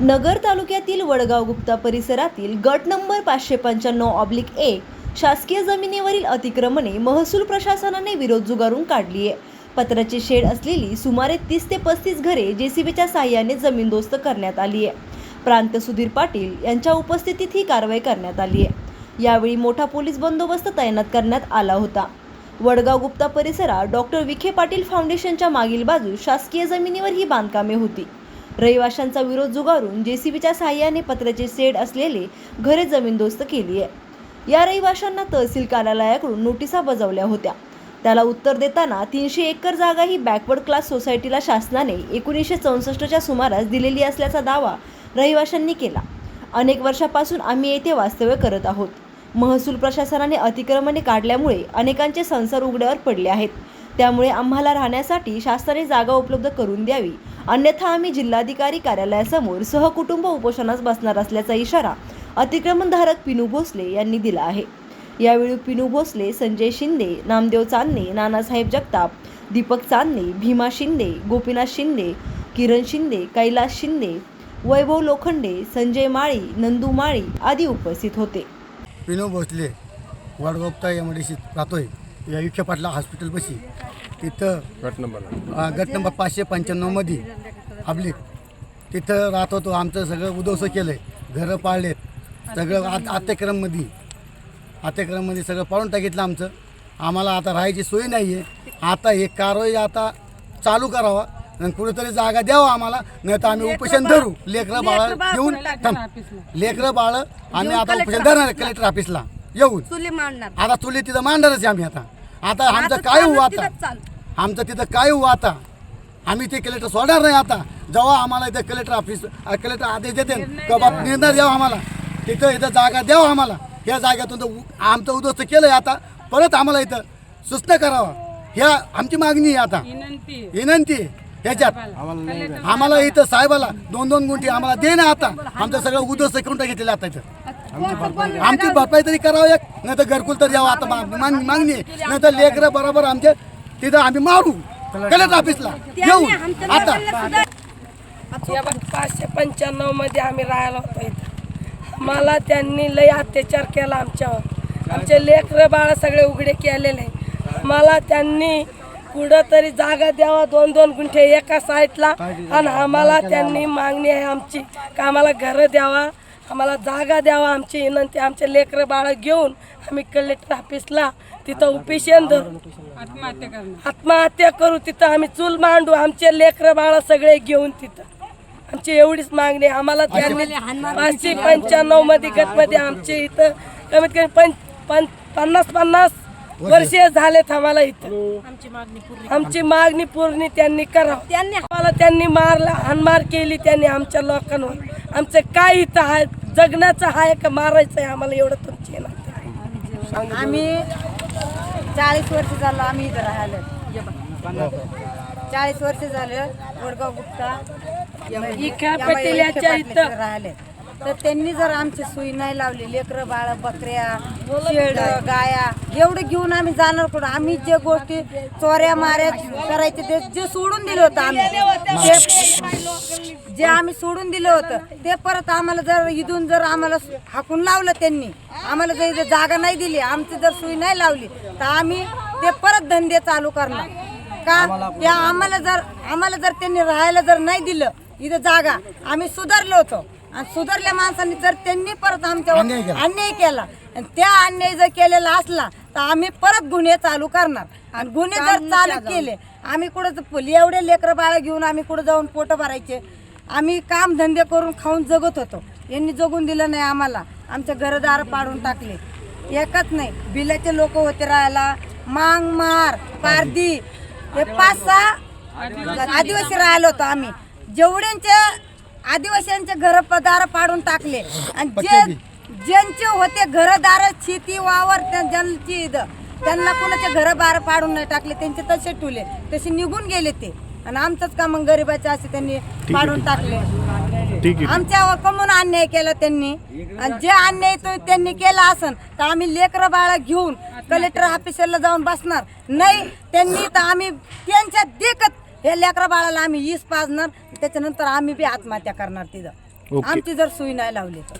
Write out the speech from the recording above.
नगर तालुक्यातील वडगाव गुप्ता परिसरातील गट नंबर पाचशे पंच्याण्णव ऑब्लिक एक शासकीय जमिनीवरील अतिक्रमणे महसूल प्रशासनाने विरोध जुगारून काढली आहे. पत्राची शेड असलेली सुमारे तीस ते पस्तीस घरे जेसीबीच्या साह्याने जमीनदोस्त करण्यात आली आहे. प्रांत सुधीर पाटील यांच्या उपस्थितीत ही कारवाई करण्यात आली आहे. यावेळी मोठा पोलीस बंदोबस्त तैनात करण्यात आला होता. वडगाव गुप्ता परिसरात डॉक्टर विखे पाटील फाउंडेशनच्या मागील बाजू शासकीय जमिनीवर ही बांधकामे होती. रहिवाशांचा विरोध जुगारून जेसीबीच्या सहाय्याने पत्र्याचे सेड असलेले घरे जमीनदोस्त केली आहे. या रहिवाशांना तहसील कार्यालयाकडून नोटिसा बजावल्या होत्या. त्याला उत्तर देताना तीनशे एकर जागा ही बॅकवर्ड क्लास सोसायटीला शासनाने एकोणीसशे चौसष्टच्या सुमारास दिलेली असल्याचा दावा रहिवाशांनी केला. अनेक वर्षापासून आम्ही येथे वास्तव्य करत आहोत. महसूल प्रशासनाने अतिक्रमणे काढल्यामुळे अनेकांचे संसार उघड्यावर पडले आहेत. त्यामुळे आम्हाला राहण्यासाठी शासनाने जागा उपलब्ध करून द्यावी. अन्यथा आम्ही जिल्हाधिकारी कार्यालयासमोर सहकुटुंब उपोषणास बसणार असल्याचा इशारा अतिक्रमणधारक पिनू भोसले यांनी दिला आहे. यावेळी पिनू भोसले संजय शिंदे नामदेव चांदणे नानासाहेब जगताप दीपक चांदणे भीमा शिंदे गोपीनाथ शिंदे किरण शिंदे कैलास शिंदे वैभव लोखंडे संजय माळी नंदू माळी आदी उपस्थित होते. विनोद भोसले वाडगोप्ता एम डी राहतोय. या युखे पाटला हॉस्पिटलपाशी. तिथं गट नंबर अं, गट नंबर पाचशे पंच्याण्णवमध्ये आपली तिथं राहत होतो आमचं सगळं उद्ध्वस्त केलं आहे घरं पाळलेत. सगळं आत अत्यक्रममध्ये अत्यक्रममध्ये सगळं पाळून टाकितलं आमचं. आम्हाला आता राहायची सोय नाही आहे आता हे कारवाई आता चालू करावा. आणि कुठेतरी जागा द्यावा आम्हाला. नाही तर आम्ही उपोषण धरू. लेकरं बाळ घेऊन थांब. लेकरं बाळ आम्ही आता उपोषण धरणार कलेक्टर ऑफिसला येऊन. चुली मांडणार. आता चुली तिथं मांडणारच आहे आम्ही आता. आता आमचं काय होऊ आता? आमचं तिथं काय होऊ आता? आम्ही ते कलेक्टर सोडणार नाही आता. जेव्हा आम्हाला इथं कलेक्टर ऑफिस कलेक्टर आदेश देते का बाबा निर्णय द्यावा आम्हाला. तिथं इथं जागा द्यावा आम्हाला. या जागेतून आमचं उद्ध्वस्त केलं आहे आता. परत आम्हाला इथं सूचना करावा. ह्या आमची मागणी आहे आता. विनंती. आहे ह्याच्यात आम्हाला इथं साहेबाला दोन दोन गुंठी आम्हाला दे ना आता. आमचं सगळं उद्ध्वस्त करून टाकितलेलं आता इथं. आमची भरपाई तरी करावं एक. नाही तर घरकुल तर द्यावं आता मागणी आहे नाही तर लेकरं बरोबर आमचे तिथं आम्ही मारू. कलेक्टर ऑफिसला येऊ आता. पाचशे पंच्याण्णवमध्ये आम्ही राहायला होतो इथं. मला त्यांनी लय अत्याचार केला आमच्यावर. आमचे लेकरं बाळ सगळे उघडे केलेले. मला त्यांनी कुठं तरी जागा द्यावा दोन दोन गुंठे एका साईडला आणि आम्हाला त्यांनी मागणी आहे आमची का आम्हाला घरं द्यावा. आम्हाला जागा द्यावा आमची विनंती आमचे लेकरं बाळ घेऊन आम्ही कलेक्टर ऑफिसला तिथं उपेशन धरू आत्महत्या करू तिथं आम्ही चूल मांडू आमचे लेकरं बाळ सगळे घेऊन तिथं. आमची एवढीच मागणी. आम्हाला त्यांनी पाचशे पंच्याण्णवमध्ये गटमध्ये आमचे इथं कमीत कमी पंच पं पन्नास पन्नास वर्षे झालेत आम्हाला इथं. आमची मागणी पूर्ण त्यांनी करावं त्यांनी आम्हाला त्यांनी मारला हानमार केली त्यांनी आमच्या लोकांवर. आमचं काय इथं आहे? जगण्याचं आहे का मारायचं आहे? आम्हाला एवढं तुमची आहे. आम्ही चाळीस वर्ष झालं आम्ही इथं राहिलो. चाळीस वर्ष झालं वडगाव गुप्ता इथं. राहिले. तर त्यांनी जर आमची सुई नाही लावली लेकरं बाळ बकऱ्या शेड गाया एवढं घेऊन आम्ही जाणार कुठं? आम्ही जे गोष्टी चोऱ्या माऱ्या करायचे ते जे सोडून दिलं होतं आम्ही ते- जे आम्ही सोडून दिलं होतं ते परत आम्हाला जर इथून जर आम्हाला हाकून लावलं त्यांनी आम्हाला जर जागा नाही दिली आमची जर सुई नाही लावली तर आम्ही ते परत धंदे चालू करणार. का? त्या आम्हाला जर आम्हाला जर त्यांनी राहायला जर नाही दिलं इथं जागा आम्ही सुधारलो होतो. आणि सुधारल्या माणसांनी जर त्यांनी परत आमच्यावर अन्याय केला. आणि त्या अन्याय जर केलेला असला तर आम्ही परत गुन्हे चालू करणार. आणि गुन्हे जर चालू केले आम्ही कुठं एवढे लेकरं बाळ घेऊन आम्ही कुठं जाऊन पोट भरायचे? आम्ही काम धंदे करून खाऊन जगत होतो. यांनी जगून दिलं नाही आम्हाला. आमचे घरदार पाडून टाकले. एकच नाही बिलाचे लोक होते राहायला. मांग मार पारदी हे पाच सहा आदिवासी राहिलो होतो आम्ही. जेवढ्यांचे आदिवासींचे घर पदार पाडून टाकले. आणि जे ज्यांचे होते घरदार शेती वावर ज्यांची त्यांना कोणाचे घर बार पाडून नाही टाकले त्यांचे तसे ठुले तसे निघून गेले ते. आणि आमचंच का मग गरीबाचे असे त्यांनी पाडून टाकले. आमच्यावर कमून अन्याय केला त्यांनी. आणि जे अन्याय तो त्यांनी केला असन तर आम्ही लेकरं बाळा घेऊन कलेक्टर ऑफिसरला जाऊन बसणार. नाही त्यांनी तर आम्ही त्यांच्या देखत हे लेकरं बाळाला आम्ही ईस पाजणार त्याच्यानंतर आम्ही बी आत्महत्या करणार तिथं. आमची जर सोय नाही लावली तर